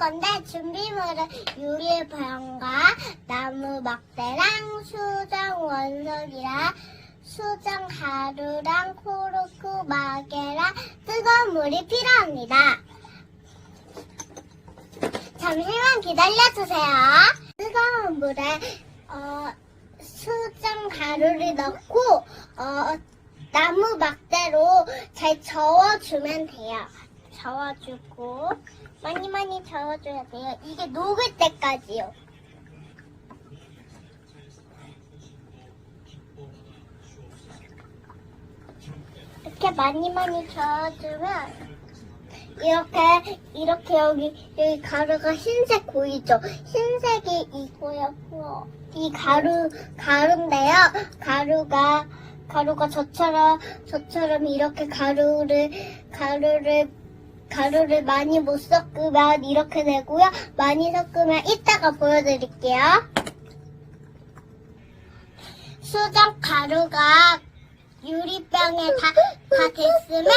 건데 준비물은 유리병과 나무 막대랑 수정 원석이랑 수정 가루랑 코르크 마개랑 뜨거운 물이 필요합니다. 잠시만 기다려주세요. 뜨거운 물에 어, 수정 가루를 넣고 어, 나무 막대로 잘 저어주면 돼요. 저어주고 많이 많이 저어줘야 돼요. 이게 녹을 때까지요. 이렇게 많이 많이 저어주면 이렇게 이렇게 여기 여기 가루가 흰색 보이죠? 흰색이 이거였고 이 가루 가루인데요. 가루가 가루가 저처럼 저처럼 이렇게 가루를 가루를 가루를 많이 못 섞으면 이렇게 되고요. 많이 섞으면 이따가 보여드릴게요. 수정 가루가 유리병에 다, 다 됐으면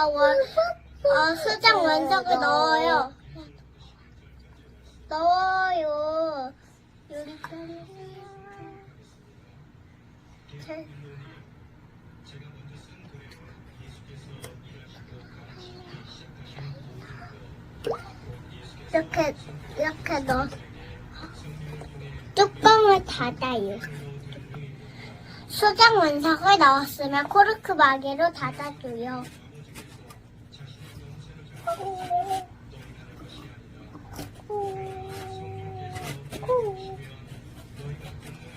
어, 원, 어, 수정 원석을 넣어요. 넣어요. 유리병에. 이렇게 이렇게 넣어 뚜껑을 닫아요. 수정 원석을 넣었으면 코르크 마개로 닫아줘요.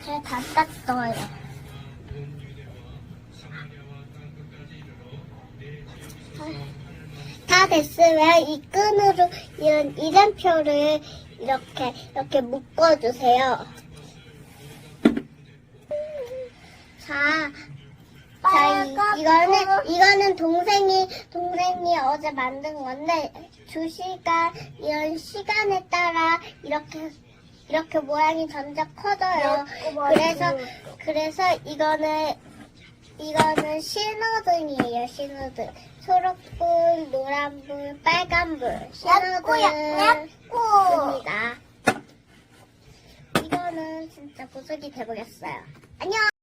제가 닫았어요. 다 됐으면 이 끈으로 이런 이름표를 이렇게 이렇게 묶어주세요. 자, 자 이, 이거는 이거는 동생이 동생이 어제 만든 건데 두 시간 이런 시간에 따라 이렇게 이렇게 모양이 점점 커져요. 그래서 그래서 이거는 이거는 신호등이에요. 신호등. 초록불, 노란불, 빨간불. 신호등입니다. 이거는 진짜 보석이 돼버렸어요. 안녕.